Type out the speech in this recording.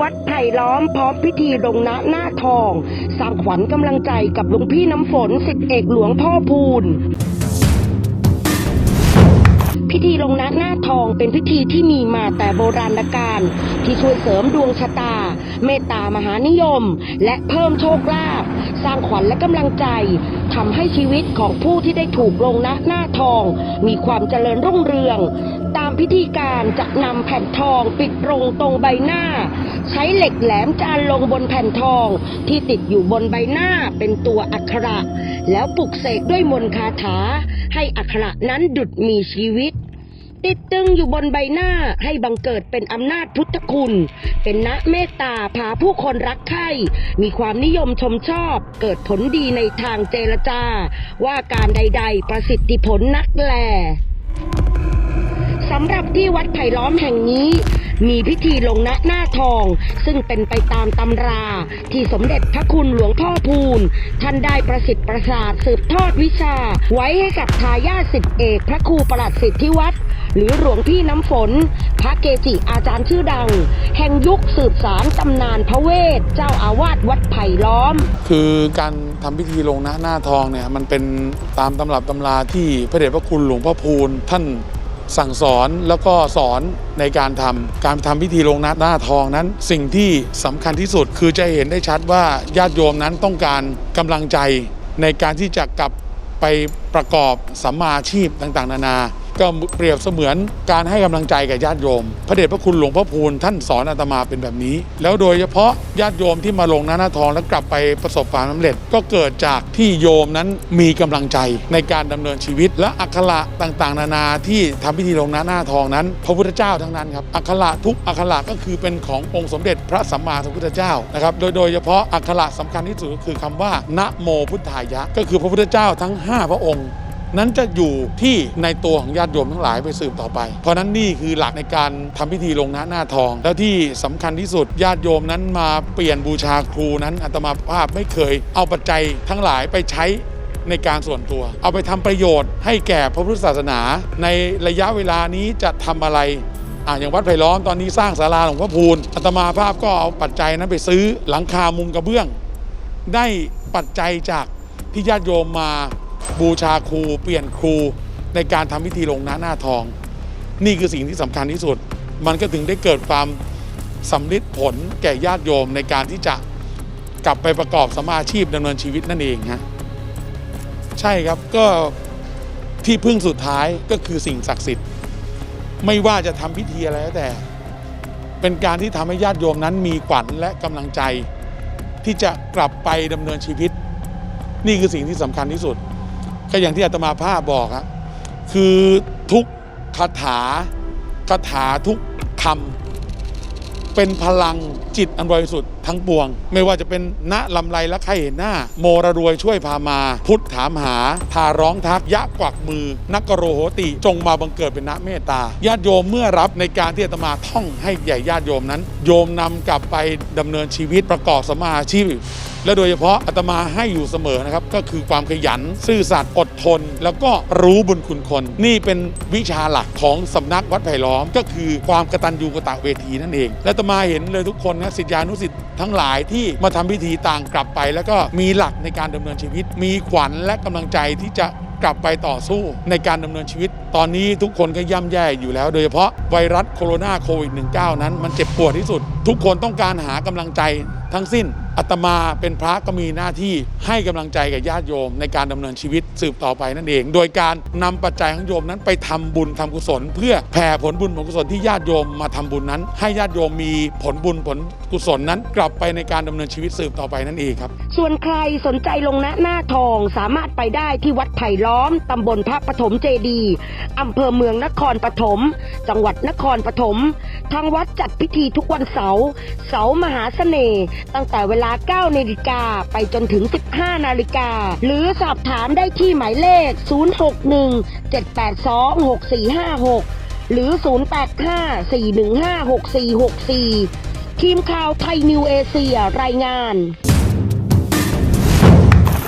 วัดไผ่ล้อมพร้อมพิธีลงนะหน้าทอง สร้างขวัญกำลังใจกับหลวงพี่น้ำฝนสิทธิเอกหลวงพ่อพูนพิธีลงนะหน้าทองเป็นพิธีที่มีมาแต่โบราณกาลที่ช่วยเสริมดวงชะตา เมตตามหานิยม และเพิ่มโชคลาภสร้างขวัญและกำลังใจทำให้ชีวิตของผู้ที่ได้ถูกลงนะหน้าทอง มีความเจริญรุ่งเรืองตา พิธีการจะนำแผ่นทองปิดลงตรงใบหน้า ใช้เหล็กแหลมจานลงบนแผ่นทองที่ติดอยู่บนใบหน้าเป็นตัวอักขระ แล้วปลุกเสกด้วยมนต์คาถา ให้อักขระนั้นดุดมีชีวิต ติดตึงอยู่บนใบหน้าให้บังเกิดเป็นอำนาจพุทธคุณ เป็นณเมตตาพาผู้คนรักใคร่มีความนิยมชมชอบ เกิดผลดีในทางเจรจา ว่าการใด ๆ ประสิทธิผลนักแลสำหรับ ที่วัดไผ่ล้อมแห่งนี้ มีพิธีลงณหน้าทอง ซึ่งเป็นไปตามตำรา ที่สมเด็จพระคุณหลวงพ่อพูนท่านได้ประสิทธิ์ประสาทสืบทอดวิชา ไว้ให้กับทายาทสิทธิเอกพระครูประหลัดสิทธิวัดหรือหลวงพี่น้ำฝน พระเกจิอาจารย์ชื่อดัง แห่งยุคสืบสารตำนานพระเวท เจ้าอาวาสวัดไผ่ล้อม คือการทำพิธีลงนะหน้าทองเนี่ยมันเป็นตามตำรับตำราที่พระเดชพระคุณหลวงพ่อพูนท่าน สั่งสอนแล้วก็สอนในการทำการทำพิธีลงนะหน้าทองนั้น สิ่งที่สำคัญที่สุดคือจะเห็นได้ชัดว่าญาติโยมนั้นต้องการกำลังใจในการที่จะกลับไปประกอบสัมมาอาชีพต่างๆ นานา ก็เปรียบเสมือนการให้กำลังใจกับญาติโยม พระเดชพระคุณหลวงพ่อพูนท่านสอนอาตมาเป็นแบบนี้ แล้วโดยเฉพาะญาติโยมที่มาลงหน้าหน้าทองแล้วกลับไปประสบความสำเร็จ ก็เกิดจากที่โยมนั้นมีกำลังใจในการดำเนินชีวิต และอักขระต่างๆ นานาที่ทำพิธีลงหน้าหน้าทองนั้น พระพุทธเจ้าทั้งนั้นครับอักขระทุกอักขระก็คือเป็นขององค์สมเด็จพระสัมมาสัมพุทธเจ้านะครับโดยโดยเฉพาะอักขระสำคัญที่สุดก็คือคำว่านะโมพุทธายะ ก็คือพระพุทธเจ้าทั้งห้าพระองค์ นั้นจะอยู่ที่ในตัวของญาติโยมทั้งหลายไปสืบต่อไป เพราะนั้นนี่คือหลักในการทำพิธีลงหน้าหน้าทอง แล้วที่สำคัญที่สุดญาติโยมนั้นมาเปลี่ยนบูชาครูนั้นอาตมาภาพไม่เคย เอาปัจจัยทั้งหลายไปใช้ในการส่วนตัว เอาไปทำประโยชน์ให้แก่พระพุทธศาสนา ในระยะเวลานี้จะทำอะไรอ่าอย่างวัดไผ่ล้อมตอนนี้สร้างศาลาหลวงพ่อพูนอาตมาภาพก็เอาปัจจัยนั้นไปซื้อหลังคามุงกระเบื้อง ได้ปัจจัยจากที่ญาติโยมมา บูชาครู เปลี่ยนครูในการทำพิธีลงหน้าหน้าทอง นี่คือสิ่งที่สำคัญที่สุด มันก็ถึงได้เกิดความสำลิดผลแก่ญาติโยมในการที่จะกลับไปประกอบสมาอาชีพดำเนินชีวิตนั่นเองฮะใช่ครับก็ที่พึ่งสุดท้ายก็คือสิ่งศักดิ์สิทธิ์ ไม่ว่าจะทำพิธีอะไรแล้วแต่ เป็นการที่ทำให้ญาติโยมนั้นมีขวัญและกำลังใจ ที่จะกลับไปดำเนินชีวิต นี่คือสิ่งที่สำคัญที่สุด ก็อย่างที่อาตมาภาพบอกอะคือทุกคาถาคาถาทุกคำ เป็นพลังจิตอันบริสุทธิ์ทั้งปวง ไม่ว่าจะเป็นณลำไรและใครเห็นหน้า โมระรวยช่วยพามา พุทธถามหาทาร้องทักยะกวักมือ นักกโรโหติจงมาบังเกิดเป็นณเมตตาญาติโยมเมื่อรับในการที่อาตมาท่องให้ใหญ่ญาติโยมนั้น โยมนำกลับไปดำเนินชีวิตประกอบสมมาอาชีพและโดยเฉพาะอาตมาให้อยู่เสมอนะครับก็คือความขยันซื่อสัตย์อด ทนแล้วก็รู้บุญคุณคน นี่เป็นวิชาหลักของสำนักวัดไผ่ล้อม ก็คือความกตัญญูกตเวทีนั่นเอง และตมาเห็นเลยทุกคนนะสิทธิานุสิทธิ์ทั้งหลายที่มาทำพิธีต่างกลับไป แล้วก็มีหลักในการดำเนินชีวิต มีขวัญและกำลังใจที่จะกลับไปต่อสู้ในการดำเนินชีวิต ตอนนี้ทุกคนก็ย่ำแย่อยู่แล้ว โดยเฉพาะไวรัสโคโรนาโควิด -19 นั้นมันเจ็บปวดที่สุด ทุกคนต้องการหากำลังใจทั้งสิ้นอาตมาเป็นพระก็มีหน้าที่ให้กำลังใจกับญาติโยมในการดำเนินชีวิตสืบต่อไปนั่นเอง โดยการนำปัจจัยของโยมนั้นไปทำบุญทำกุศล เพื่อแผ่ผลบุญผลกุศลที่ญาติโยมมาทำบุญนั้น ให้ญาติโยมมีผลบุญผลกุศลนั้น กลับไปในการดำเนินชีวิตสืบต่อไปนั่นเองครับ ส่วนใครสนใจลงณหน้าทองสามารถไปได้ที่วัดไผ่ล้อมตำบลพระปฐมเจดีย์อำเภอเมืองนครปฐม จังหวัดนครปฐมทางวัดจัดพิธีทุกวันเสาร์เสามหาเสน่ห์ตั้งแต่เวลา 9นาฬิกาไปจนถึง 15นาฬิกาหรือสอบถามได้ที่หมายเลข 061 782 6456 หรือ 085 415 6464 ทีมข่าวไทยนิวเอเชียรายงาน